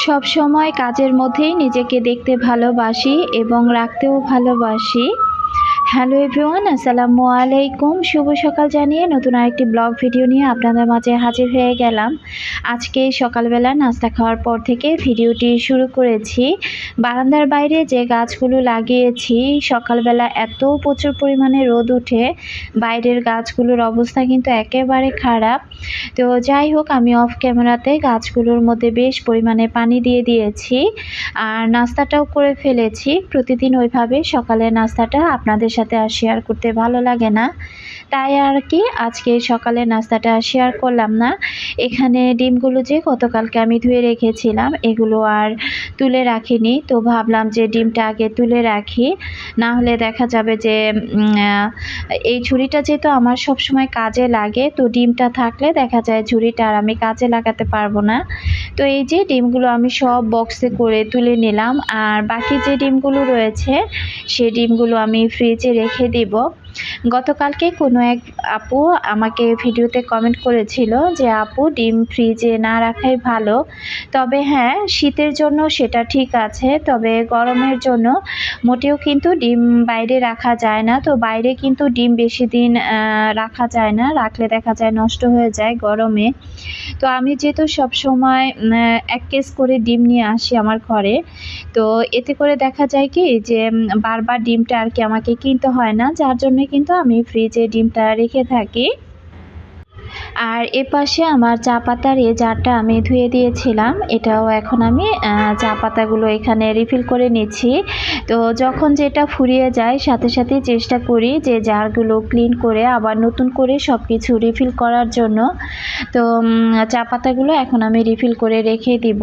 সব সময় কাজের মধ্যেই নিজেকে দেখতে ভালোবাসি এবং রাখতেও ভালোবাসি। হ্যালো এভরিওয়ান, আসসালামু আলাইকুম। শুভ সকাল জানিয়ে নতুন আরেকটি ব্লগ ভিডিও নিয়ে আপনাদের মাঝে হাজির হয়ে গেলাম। আজকে সকালবেলা নাস্তা খাওয়ার পর থেকে ভিডিওটি শুরু করেছি। বারান্দার বাইরে যে গাছগুলো লাগিয়েছি, সকালবেলা এত প্রচুর পরিমাণে রোদ উঠে, বাইরের গাছগুলোর অবস্থা কিন্তু একেবারে খারাপ। তো যাই হোক, আমি অফ ক্যামেরাতে গাছগুলোর মধ্যে বেশ পরিমাণে পানি দিয়ে দিয়েছি। আর নাস্তাটাও করে ফেলেছি। প্রতিদিন ওইভাবে সকালে নাস্তাটা আপনাদের সাথে আর শেয়ার করতে ভালো লাগে না। তাই আর কি, আজকে সকালে নাস্তাটা শেয়ার করলাম না। এখানে ডিমগুলো যে গতকালকে আমি ধুয়ে রেখেছিলাম, এগুলো আর তুলে রাখিনি। তো ভাবলাম যে ডিমটা আগে তুলে রাখি, না হলে দেখা যাবে যে এই ঝুড়িটা যেহেতু আমার সব সময় কাজে লাগে, তো ডিমটা থাকলে দেখা যায় ঝুড়িটা আর আমি কাজে লাগাতে পারব না। তো এই যে ডিমগুলো আমি সব বক্সে করে তুলে নিলাম, আর বাকি যে ডিমগুলো রয়েছে সেই ডিমগুলো আমি ফ্রিজে রেখে দিব। গতকালকে কোনো এক আপু আমাকে ভিডিওতে কমেন্ট করেছিল যে, আপু, ডিম ফ্রিজে না রাখাই ভালো। তবে হ্যাঁ শীতের জন্য সেটা ঠিক আছে। তবে গরমের জন্য মোটেও কিন্তু ডিম বাইরে রাখা যায় না। তো বাইরে কিন্তু ডিম বেশি দিন রাখা যায় না। রাখলে দেখা যায় নষ্ট হয়ে যায় গরমে। তো আমি যেহেতু সবসময় এক কেস করে ডিম নিয়ে আসি আমার ঘরে, তো এতে করে দেখা যায় কি যে বারবার ডিমটা আর কি আমাকে কিনতে হয় না। যার জন্য কিন্তু আমি ফ্রিজে ডিমটা রেখে থাকি। আর এ পাশে আমার চা পাতার এই জারটা আমি ধুয়ে দিয়েছিলাম। এটাও এখন আমি চা পাতাগুলো এখানে রিফিল করে নিচ্ছি। তো যখন যেটা ফুরিয়ে যায়, সাথে সাথে চেষ্টা করি যে জারগুলো ক্লিন করে, আবার নতুন করে সব কিছু রিফিল করার জন্য। তো চা পাতাগুলো এখন আমি রিফিল করে রেখে দিব।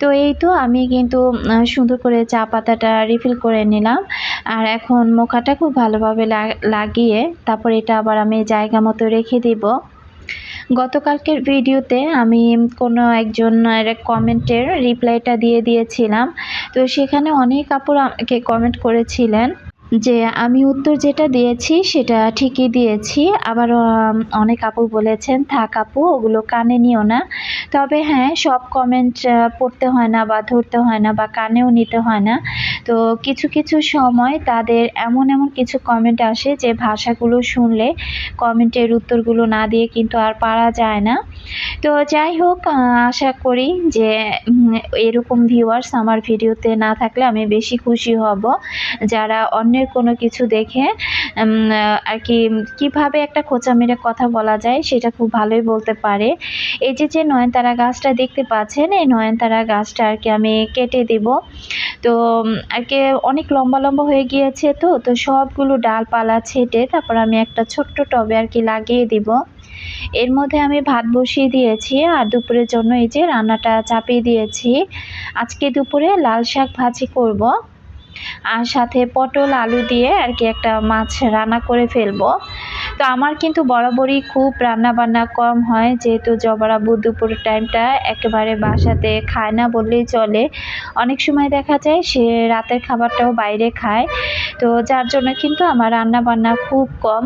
তো এই তো আমি কিন্তু সুন্দর করে চা পাতাটা রিফিল করে নিলাম। আর এখন মোকাটা খুব ভালোভাবে লাগিয়ে তারপর এটা আবার আমি জায়গা মতো রেখে দিব। গতকালকের ভিডিওতে আমি কোনো একজনের কমেন্টের রিপ্লাইটা দিয়ে দিয়েছিলাম। তো সেখানে অনেক কাপড় আমাকে কমেন্ট করেছিলেন যে, আমি উত্তর যেটা দিয়েছি সেটা ঠিকই দিয়েছি। আবার অনেক আপু বলেছেন, থাক আপু, ওগুলো কানে নিও না। তবে হ্যাঁ সব কমেন্ট পড়তে হয় না বা ধরতে হয় না বা কানেও নিতে হয় না। তো কিছু কিছু সময় তাদের এমন এমন কিছু কমেন্ট আসে যে ভাষাগুলো শুনলে কমেন্টের উত্তরগুলো না দিয়ে কিন্তু আর পারা যায় না। তো যাই হোক আশা করি যে এরকম ভিউয়ার্স আমার ভিডিওতে না থাকলে আমি বেশি খুশি হব। যারা অন্যের কোনো কিছু দেখে আর কি, কীভাবে একটা খোঁচা মেরে কথা বলা যায় সেটা খুব ভালোই বলতে পারে। এই যে যে নয়নতারা গাছটা দেখতে পাচ্ছেন, এই নয়নতারা গাছটা আর কি আমি কেটে দিব। তো আর কি অনেক লম্বা লম্বা হয়ে গিয়েছে তো তো সবগুলো ডালপালা ছেটে তারপর আমি একটা ছোট্ট টবে আর কি লাগিয়ে দিব। এর মধ্যে আমি ভাত বসিয়ে দিয়েছি আর দুপুরের জন্য এই যে রান্নাটা চাপিয়ে দিয়েছি। আজকে দুপুরে লাল শাক ভাজি করব। আর সাথে পটল, আলু দিয়ে আর কি একটা মাছ রান্না করে ফেলব। তো আমার কিন্তু বরাবরই খুব রান্না বান্না কম হয়, যেহেতু জবার আব্বু দুপুরের টাইমটা একেবারে বাসাতে খায় না বললেই চলে। অনেক সময় দেখা যায় সে রাতের খাবারটাও বাইরে খায়, তো যার জন্য কিন্তু আমার রান্না বান্না খুব কম।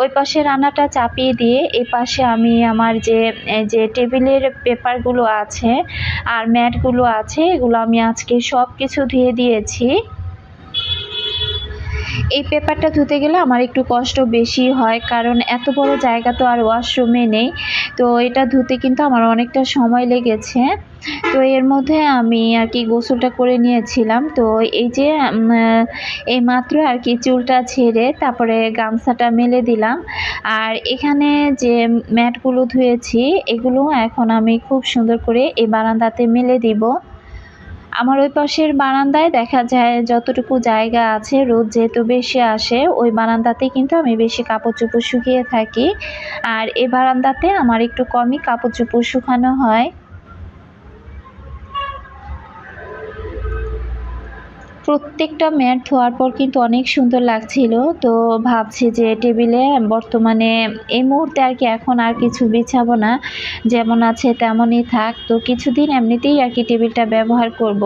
ওই পাশে রান্নাটা চাপিয়ে দিয়ে এই পাশে আমি আমার যে যে টেবিলের পেপারগুলো আছে আর ম্যাটগুলো আছে, এগুলো আমি আজকে সব কিছু ধুয়ে দিয়েছি। এই পেপারটা ধুতে গেলে আমার একটু কষ্ট বেশি হয়, কারণ এত বড় জায়গা তো আর ওয়াশরুমে নেই। তো এটা ধুতে কিন্তু আমার অনেকটা সময় লেগেছে। তো এর মধ্যে আমি আর কি গোসলটা করে নিয়েছিলাম। তো এই যে এই মাত্র আর কি চুলটা ছেড়ে তারপরে গামছাটা মেলে দিলাম। আর এখানে যে ম্যাটগুলো ধুয়েছি, এগুলো এখন আমি খুব সুন্দর করে এই বারান্দাতে মেলে দিব। আমার ওই পাশের বারান্দায় দেখা যায় যতটুকু জায়গা আছে, রোদ যেহেতু বেশি আসে, ওই বারান্দাতে কিন্তু আমি বেশি কাপড় চোপড় শুকিয়ে থাকি। আর এ বারান্দাতে আমার একটু কমই কাপড় চোপড় শুকানো হয়। প্রত্যেকটা ম্যাট ধোয়ার পর কিন্তু অনেক সুন্দর লাগছিল। তো ভাবছি যে টেবিলে বর্তমানে এই মুহূর্তে আর কি এখন আর কিছু বিছাবো না। যেমন আছে তেমনই থাক। তো কিছুদিন এমনিতেই আর কি টেবিলটা ব্যবহার করব।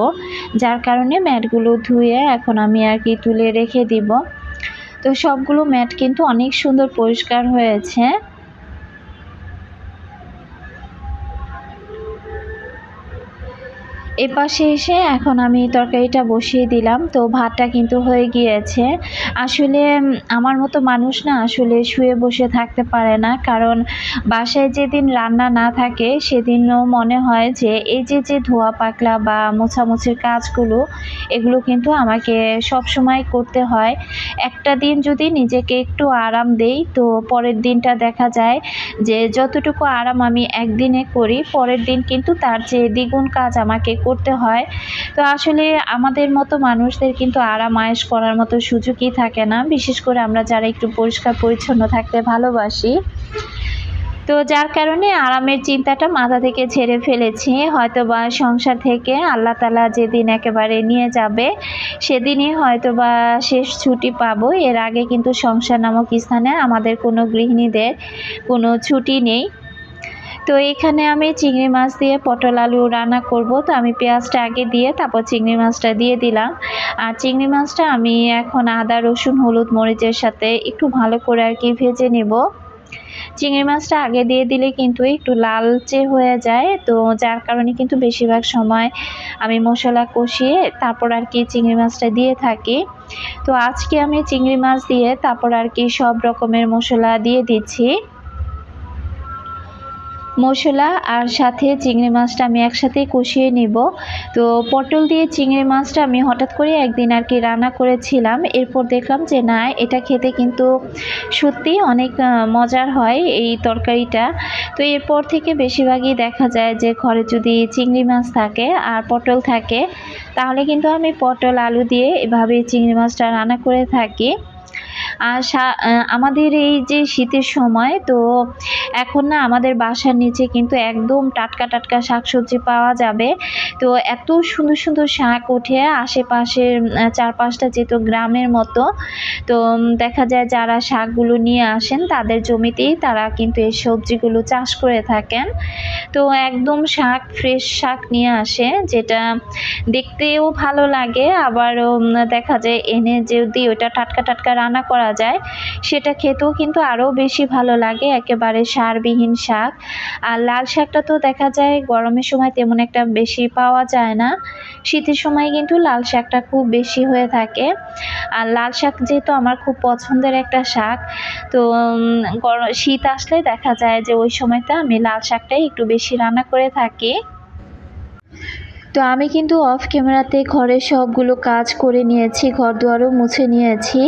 যার কারণে ম্যাটগুলো ধুয়ে এখন আমি আর কি তুলে রেখে দিব। তো সবগুলো ম্যাট কিন্তু অনেক সুন্দর পরিষ্কার হয়েছে। এপাশে এসে এখন আমি তরকারিটা বসিয়ে দিলাম। তো ভাতটা কিন্তু হয়ে গিয়েছে। আসলে আমার মতো মানুষ না আসলে শুয়ে বসে থাকতে পারে না। কারণ বাসায় যেদিন রান্না না থাকে, সেদিনও মনে হয় যে এই যে যে ধোয়া পাকলা বা মোছামুছির কাজগুলো, এগুলো কিন্তু আমাকে সব সময় করতে হয়। একটা দিন যদি নিজেকে একটু আরাম দেই, তো পরের দিনটা দেখা যায় যে যতটুকু আরাম আমি একদিনে করি, পরের দিন কিন্তু তার চেয়ে দ্বিগুণ কাজ আমাকে করতে হয়। তো আসলে আমাদের মতো মানুষদের কিন্তু আরাম আয়েস করার মতো সুযোগই থাকে না। বিশেষ করে আমরা যারা একটু পরিষ্কার, পরিচ্ছন্ন থাকতে ভালোবাসি। তো যার কারণে আরামের চিন্তাটা মাথা থেকে ছেড়ে ফেলেছি। হয়তো বা সংসার থেকে আল্লাহ তালা যেদিন একেবারে নিয়ে যাবে, সেদিনই হয়তো বা শেষ ছুটি পাবো। এর আগে কিন্তু সংসার নামক স্থানে আমাদের কোনো গৃহিণীদের কোনো ছুটি নেই। তো এখানে আমি চিংড়ি মাছ দিয়ে পটল আলু রান্না করব। তো আমি পেঁয়াজটা আগে দিয়ে, তারপর চিংড়ি মাছটা দিয়ে দিলাম। আর চিংড়ি মাছটা আমি এখন আদা, রসুন, হলুদ, মরিচের সাথে একটু ভালো করে আর কি ভেজে নেব। চিংড়ি মাছটা আগে দিয়ে দিলে কিন্তু একটু লালচে হয়ে যায়। তো যার কারণে কিন্তু বেশিরভাগ সময় আমি মশলা কষিয়ে তারপর আর কি চিংড়ি মাছটা দিয়ে থাকি। তো আজকে আমি চিংড়ি মাছ দিয়ে তারপর আর কি সব রকমের মশলা দিয়ে দিচ্ছি। মশলা আর সাথে চিংড়ি মাছটা আমি একসাথেই কষিয়ে নিব। তো পটল দিয়ে চিংড়ি মাছটা আমি হঠাৎ করে একদিন আর কি রান্না করেছিলাম। এরপর দেখলাম যে না, এটা খেতে কিন্তু সত্যি অনেক মজার হয় এই তরকারিটা। তো এরপর থেকে বেশিরভাগই দেখা যায় যে ঘরে যদি চিংড়ি মাছ থাকে আর পটল থাকে, তাহলে কিন্তু আমি পটল, আলু দিয়ে এভাবে চিংড়ি মাছটা রান্না করে থাকি। আমাদের এই যে শীতের সময়, তো এখন না আমাদের বাসার নিচে কিন্তু একদম টাটকা টাটকা শাকসবজি পাওয়া যাবে। তো এত সুন্দর সুন্দর শাক ওঠে আশেপাশের চারপাশটা যেহেতু গ্রামের মতো, তো দেখা যায় যারা শাকগুলো নিয়ে আসেন তাদের জমিতেই তারা কিন্তু এই সবজিগুলো চাষ করে থাকেন। তো একদম শাক ফ্রেশ শাক নিয়ে আসে, যেটা দেখতেও ভালো লাগে। আবার দেখা যায় এনে যদি ওটা টাটকা টাটকা রান্না করা যায়, সেটা খেতেও কিন্তু আরও বেশি ভালো লাগে, একেবারে সারবিহীন শাক। আর লাল শাকটা তো দেখা যায় গরমের সময় তেমন একটা বেশি পাওয়া যায় না। শীতের সময় কিন্তু লাল শাকটা খুব বেশি হয়ে থাকে। আর লাল শাক যেহেতু আমার খুব পছন্দের একটা শাক, তো শীত আসলে দেখা যায় যে ওই সময়টা আমি লাল শাকটাই একটু বেশি রান্না করে থাকি। তো আমি কিন্তু অফ ক্যামেরাতে ঘরের সবগুলো কাজ করে নিয়েছি ঘর দুয়ারও মুছে নিয়েছি।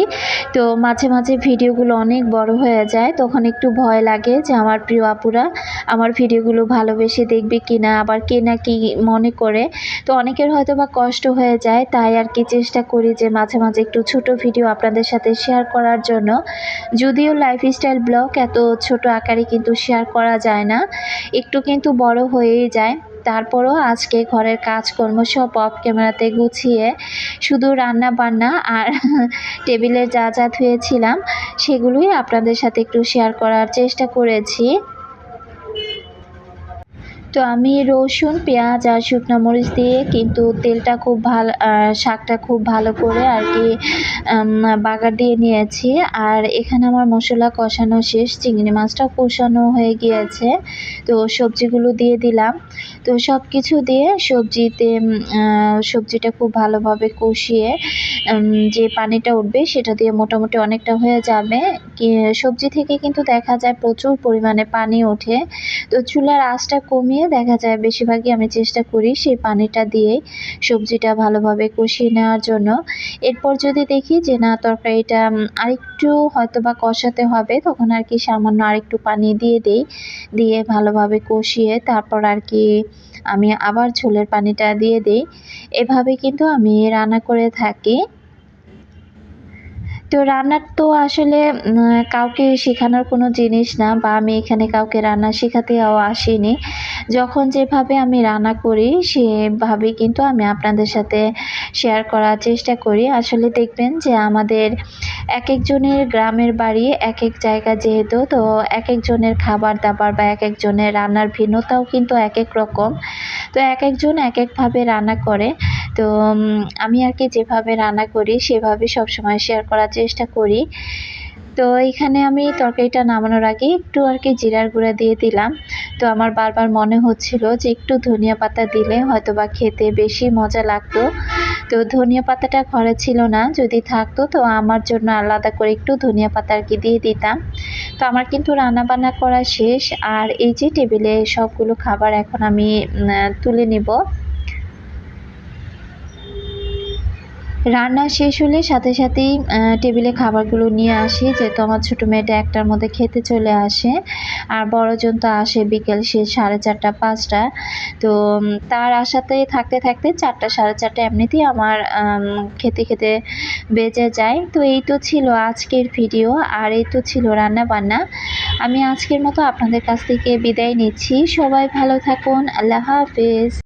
তো মাঝে মাঝে ভিডিওগুলো অনেক বড় হয়ে যায়, তখন একটু ভয় লাগে যে আমার প্রিয় আপুরা আমার ভিডিওগুলো ভালোবেসে দেখবে কি না আবার কে না কি মনে করে। তো অনেকের হয়তো বা কষ্ট হয়ে যায়, তাই আর কি চেষ্টা করি যে মাঝে মাঝে একটু ছোট ভিডিও আপনাদের সাথে শেয়ার করার জন্য। যদিও লাইফস্টাইল ব্লগ এত ছোট আকারে কিন্তু শেয়ার করা যায় না, একটু কিন্তু বড় হয়েই যায়। তারপরও আজকে ঘরের কাজকর্ম সব অফ ক্যামেরাতে গুছিয়ে শুধু রান্না বান্না আর টেবিলে যা যা ধুয়েছিলাম, সেগুলোই আপনাদের সাথে একটু শেয়ার করার চেষ্টা করেছি। তো আমি রসুন, পেঁয়াজ আর শুকনো মরিচ দিয়ে কিন্তু তেলটা খুব ভালো শাকটা খুব ভালো করে আর কি বাগার দিয়ে নিয়েছি। আর এখানে আমার মশলা কষানো শেষ, চিংড়ি মাছটা কষানো হয়ে গিয়েছে। তো সবজিগুলো দিয়ে দিলাম। তো সব কিছু দিয়ে সবজিতে সবজিটা খুব ভালোভাবে কষিয়ে যে পানিটা উঠবে সেটা দিয়ে মোটামুটি অনেকটা হয়ে যাবে। সবজি থেকে কিন্তু দেখা যায় প্রচুর পরিমাণে পানি ওঠে। তো চুলার আঁচটা কমিয়ে দেখা যায় বেশিরভাগই আমি চেষ্টা করি সেই পানিটা দিয়ে সবজিটা ভালোভাবে কষিয়ে নেওয়ার জন্য। এরপর যদি দেখি যে না, তরকারিটা আরেকটু হয়তো বা কষাতে হবে, তখন আর কি সামান্য আরেকটু পানি দিয়ে দিই, দিয়ে ভালোভাবে কষিয়ে তারপর আর কি আমি আবার ঝোলের পানিটা দিয়ে দিই। এভাবে কিন্তু আমি রান্না করে থাকি। তো রান্নার তো আসলে কাউকে শেখানোর কোনো জিনিস না বা আমি এখানে কাউকে রান্না শেখাতেও আসিনি। যখন যেভাবে আমি রান্না করি, সেভাবেই কিন্তু আমি আপনাদের সাথে শেয়ার করার চেষ্টা করি। আসলে দেখবেন যে আমাদের এক একজনের গ্রামের বাড়ি এক এক জায়গা যেহেতু, তো এক একজনের খাবার দাবার বা এক একজনের রান্নার ভিন্নতাও কিন্তু এক এক রকম। তো এক একজন এক একভাবে রান্না করে। তো আমি আর কি যেভাবে রান্না করি, সেভাবে সবসময় শেয়ার করার চেষ্টা করি। তো, এখানে আমি তরকারিটা নামানোর আগে একটু আর কি জিরার গুঁড়া দিয়ে দিলাম। তো, আমার বারবার মনে হচ্ছিল যে একটু ধনিয়া পাতা দিলে হয়তো বা খেতে বেশি মজা লাগতো। তো, ধনিয়া পাতাটা ঘরে ছিল না, যদি থাকতো তো আমার জন্য আলাদা করে একটু ধনিয়া পাতা আর কি দিয়ে দিতাম। তো, আমার কিন্তু রান্না বান্না করা শেষ। আর এই যে টেবিলে সবগুলো খাবার এখন আমি তুলে নেব। রান্না শেষ হলে সাথে সাথেই টেবিলে খাবারগুলো নিয়ে আসি, যেহেতু আমার ছোটো মেয়েটা একটার মধ্যে খেতে চলে আসে। আর বড়জন তো আসে বিকেল সে সাড়ে চারটা, পাঁচটা। তো তার আশাতে থাকতে থাকতে চারটা, সাড়ে চারটা এমনিতেই আমার খেতে খেতে বেজে যায়। তো এই তো ছিল আজকের ভিডিও, আর এই তো ছিল রান্না বান্না। আমি আজকের মতো আপনাদের কাছ থেকে বিদায় নিচ্ছি। সবাই ভালো থাকুন। আল্লাহ হাফেজ।